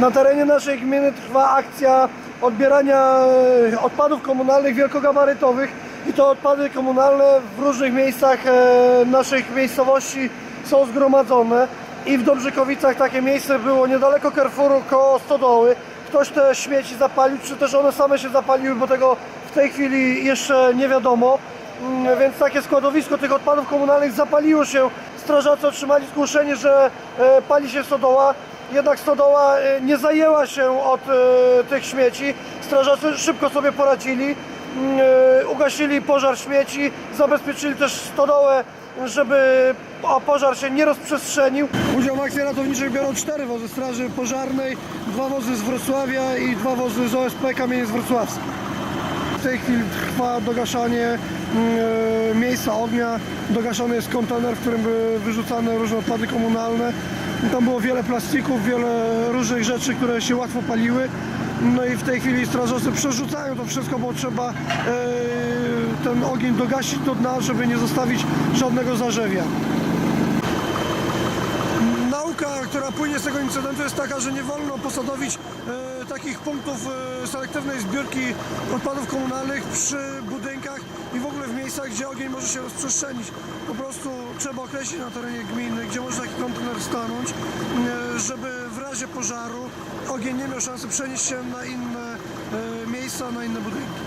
Na terenie naszej gminy trwa akcja odbierania e, odpadów komunalnych wielkogabarytowych i to odpady komunalne w różnych miejscach e, naszych miejscowości są zgromadzone i w Dobrzykowicach takie miejsce było niedaleko Carrefouru koło Stodoły. Ktoś te śmieci zapalił, czy też one same się zapaliły, bo tego w tej chwili jeszcze nie wiadomo. Mm, Więc takie składowisko tych odpadów komunalnych zapaliło się. Strażacy otrzymali zgłoszenie, że e, pali się stodoła. Jednak stodoła e, nie zajęła się od e, tych śmieci. Strażacy szybko sobie poradzili. Mm, e, Ugasili pożar śmieci, zabezpieczyli też stodołę, żeby pożar się nie rozprzestrzenił. Udział w akcji ratowniczej biorą cztery wozy Straży Pożarnej, dwa wozy z Wrocławia i dwa wozy z OSP Kamieniec Wrocławski. W tej chwili trwa dogaszanie mm, e, miejsca ognia. Dogaszany jest kontener, w którym były wyrzucane różne odpady komunalne. Tam było wiele plastików, wiele różnych rzeczy, które się łatwo paliły. No i w tej chwili strażacy przerzucają to wszystko, bo trzeba e, ten ogień dogasić do dna, żeby nie zostawić żadnego zarzewia. Nauka, która płynie z tego incydentu jest taka, że nie wolno posadowić e, takich punktów e, selektywnej zbiórki odpadów komunalnych przy budynkach i w ogóle w miejscach, gdzie ogień może się rozprzestrzenić. Po prostu trzeba określić na terenie gminy, gdzie może taki kontener stanąć, e, żeby w razie pożaru ogień nie miał szansy przenieść się na inne e, miejsca, na inne budynki.